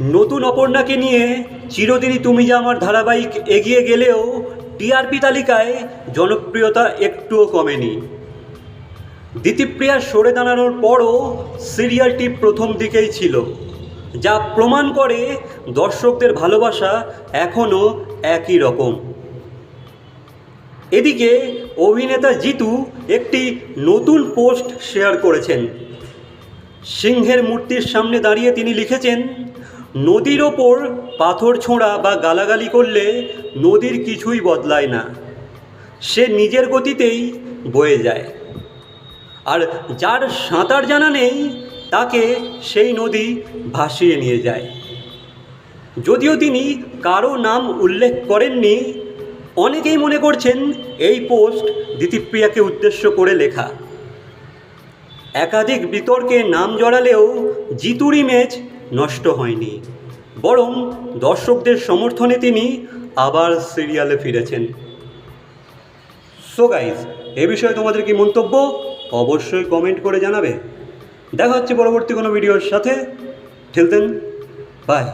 নতুন অপর্ণাকে নিয়ে চিরদিনই তুমি যে আমার ধারাবাহিক এগিয়ে গেলেও টিআরপি তালিকায় জনপ্রিয়তা একটুও কমেনি। দিতিপ্রিয়া সরে দাঁড়ানোর পরও সিরিয়ালটি প্রথম দিকেই ছিল, যা প্রমাণ করে দর্শকদের ভালোবাসা এখনও একই রকম। এদিকে অভিনেতা জিতু একটি নতুন পোস্ট শেয়ার করেছেন। সিংহের মূর্তির সামনে দাঁড়িয়ে তিনি লিখেছেন নদীর ওপর পাথর ছোঁড়া বা গালাগালি করলে নদীর কিছুই বদলায় না। সে নিজের গতিতেই বয়ে যায়। আর যার সাঁতার জানা নেই, তাকে সেই নদী ভাসিয়ে নিয়ে যায়। যদিও তিনি কারও নাম উল্লেখ করেননি, অনেকেই মনে করছেন এই পোস্ট দিতিপ্রিয়াকে উদ্দেশ্য করে লেখা। একাধিক বিতর্কে নাম জড়ালেও জিতুর ইমেজ নষ্ট হয়নি। বরং দর্শকদের সমর্থনে তিনি আবার সিরিয়ালে ফিরেছেন। সো গাইজ এ বিষয়ে তোমাদের কি মন্তব্য? অবশ্যই কমেন্ট করে জানাবে। দেখা হচ্ছে পরবর্তী কোনো ভিডিওর সাথে। ঠেলতেন বাই